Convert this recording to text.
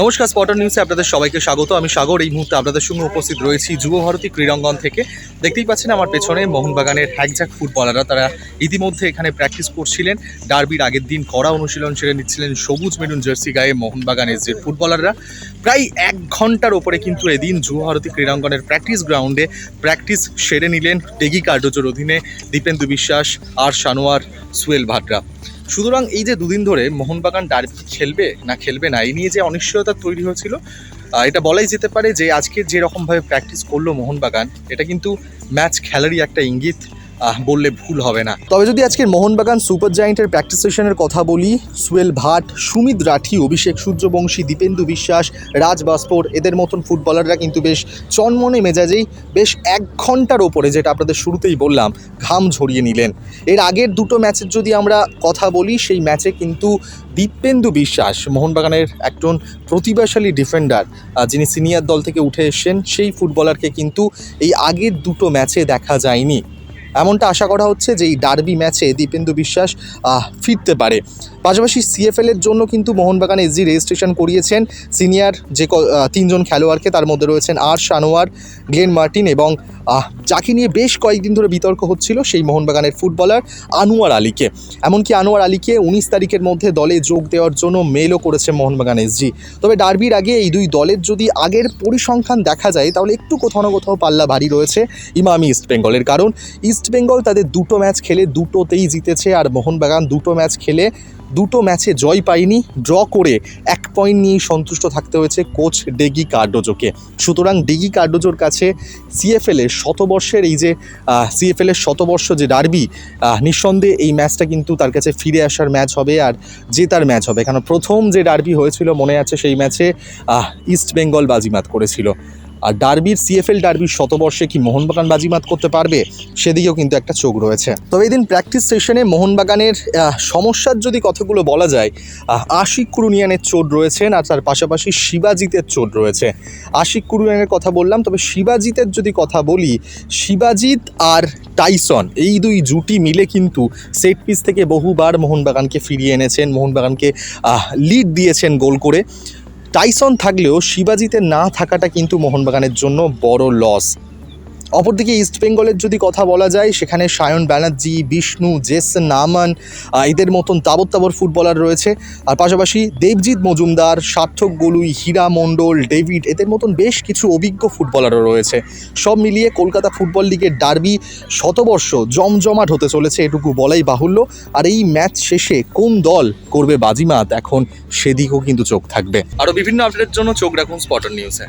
নমস্কার স্পটার নিউজে আপনাদের সবাইকে স্বাগত। আমি সাগর। এই মুহূর্তে আপনাদের সঙ্গে উপস্থিত রয়েছি যুব ভারতী ক্রীড়াঙ্গন থেকে। দেখতেই পাচ্ছেন আমার পেছনে মোহনবাগানের হ্যাকজ্যাক ফুটবলাররা। তারা ইতিমধ্যে এখানে প্র্যাকটিস করছিলেন। ডার্বির আগের দিন কড়া অনুশীলন সেরে নিচ্ছিলেন সবুজ মেরুন জার্সি গায়ে মোহনবাগান এসজির ফুটবলাররা। প্রায় এক ঘণ্টার ওপরে কিন্তু এদিন যুব ভারতী ক্রীড়াঙ্গনের প্র্যাকটিস গ্রাউন্ডে প্র্যাকটিস সেরে নিলেন। টেগি কার্ডোজোর অধীনে দীপেন্দু বিশ্বাস, আর সানোয়ার সুয়েল ভাটরা। সুতরাং এই যে দুদিন ধরে মোহনবাগান ডার্বি খেলবে না খেলবে না, এই নিয়ে যে অনিশ্চয়তা তৈরি হয়েছিল এটা বলাই যেতে পারে যে আজকে যেরকমভাবে প্র্যাকটিস করল মোহনবাগান, এটা কিন্তু ম্যাচ খেলারই একটা ইঙ্গিত। বললে ভুল হবে না। তবে যদি আজকের মোহনবাগান সুপার জায়েন্টের প্র্যাকটিস সেশনের কথা বলি, সুয়েল ভাট, সুমিত রাঠি, অভিষেক সূর্যবংশী, দীপেন্দু বিশ্বাস, রাজ বাস্পোর, এদের মতন ফুটবলাররা কিন্তু বেশ চনমনে মেজাজেই বেশ এক ঘণ্টার ওপরে, যেটা আপনাদের শুরুতেই বললাম, ঘাম ঝরিয়ে নিলেন। এর আগের দুটো ম্যাচের যদি আমরা কথা বলি, সেই ম্যাচে কিন্তু দীপেন্দু বিশ্বাস, মোহনবাগানের একজন প্রতিভাশালী ডিফেন্ডার যিনি সিনিয়র দল থেকে উঠে এসেছেন, সেই ফুটবলারকে কিন্তু এই আগের দুটো ম্যাচে দেখা যায়নি। এমনটা আশা করা হচ্ছে যে এই ডার্বি ম্যাচে দীপেন্দু বিশ্বাস ফিরতে পারে। পাশাপাশি সিএফএল এর জন্য কিন্তু মোহনবাগান এসজি রেজিস্ট্রেশন করিয়েছেন সিনিয়র যে তিনজন খেলোয়াড়কে, তার মধ্যে রয়েছেন আর সানোয়ার গ্লেন মার্টিন এবং যাকে নিয়ে বেশ কয়েকদিন ধরে বিতর্ক হচ্ছিল সেই মোহনবাগানের ফুটবলার আনোয়ার আলীকে। এমনকি আনোয়ার আলীকে উনিশ তারিখের মধ্যে দলে যোগ দেওয়ার জন্য মেলও করেছে মোহনবাগান এসজি। তবে ডার্বির আগে এই দুই দলের যদি আগের পরিসংখ্যান দেখা যায়, তাহলে একটু কোথাও না কোথাও পাল্লা ভারী রয়েছে ইমামি ইস্ট বেঙ্গলের কারণ। ইস্ট বেঙ্গল তাদের দুটো ম্যাচ খেলে দুটোতেই জিতেছে, আর মোহনবাগান দুটো ম্যাচ খেলে দুটো ম্যাচে জয় পায়নি ড্র করে এক পয়েন্ট নিয়েই সন্তুষ্ট থাকতে হয়েছে কোচ ডেগি কার্ডোজোকে। সুতরাং ডেগি কার্ডোজোর কাছে সিএফএল এর শতবর্ষের এই যে সিএফএল এর শতবর্ষ যে ডার্বি নিঃসন্দেহে এই ম্যাচটা কিন্তু তার কাছে ফিরে আসার ম্যাচ হবে আর জেতার ম্যাচ হবে। কারণ প্রথম যে ডার্বি হয়েছিল মনে আছে, সেই ম্যাচে ইস্ট বেঙ্গল বাজিমাত করেছিল। আর ডার্বির সিএফএল ডার্বির শতবর্ষে কি মোহনবাগান বাজিমাত করতে পারবে? সেদিকেও কিন্তু একটা চোখ রয়েছে। তবে এদিন প্র্যাকটিস সেশনে মোহনবাগানের সমস্যার যদি কথাগুলো বলা যায় আশিক কুরুনিয়ানের চোট রয়েছেন আর তার পাশাপাশি শিবাজিতের চোট রয়েছে। আশিক কুরুনিয়ানের কথা বললাম, তবে শিবাজিতের যদি কথা বলি শিবাজিত আর টাইসন, এই দুই জুটি মিলে কিন্তু সেট পিস থেকে বহুবার মোহনবাগানকে ফিরিয়ে এনেছেন। মোহনবাগানকে লিড দিয়েছেন গোল করে। টাইসন থাকলেও শিবাজিতে না থাকাটা কিন্তু মোহনবাগানের জন্য বড় লস অপরদিকে ইস্ট বেঙ্গলের যদি কথা বলা যায়, সেখানে সায়ন ব্যানার্জি, বিষ্ণু, জেসন নামান এদের মতন তাবর তাবর ফুটবলার রয়েছে। আর পাশাপাশি দেবজিৎ মজুমদার, সার্থক গলুই, হীরা মণ্ডল, ডেভিড, এদের মতন বেশ কিছু অভিজ্ঞ ফুটবলারও রয়েছে। সব মিলিয়ে কলকাতা ফুটবল লিগের ডার্বি শতবর্ষ জমজমাট হতে চলেছে, এটুকু বলাই বাহুল্য। আর এই ম্যাচ শেষে কোন দল করবে বাজিমাত, এখন সেদিকেও কিন্তু চোখ থাকবে। আরও বিভিন্ন আপডেটের জন্য চোখ রাখুন স্পটার নিউজে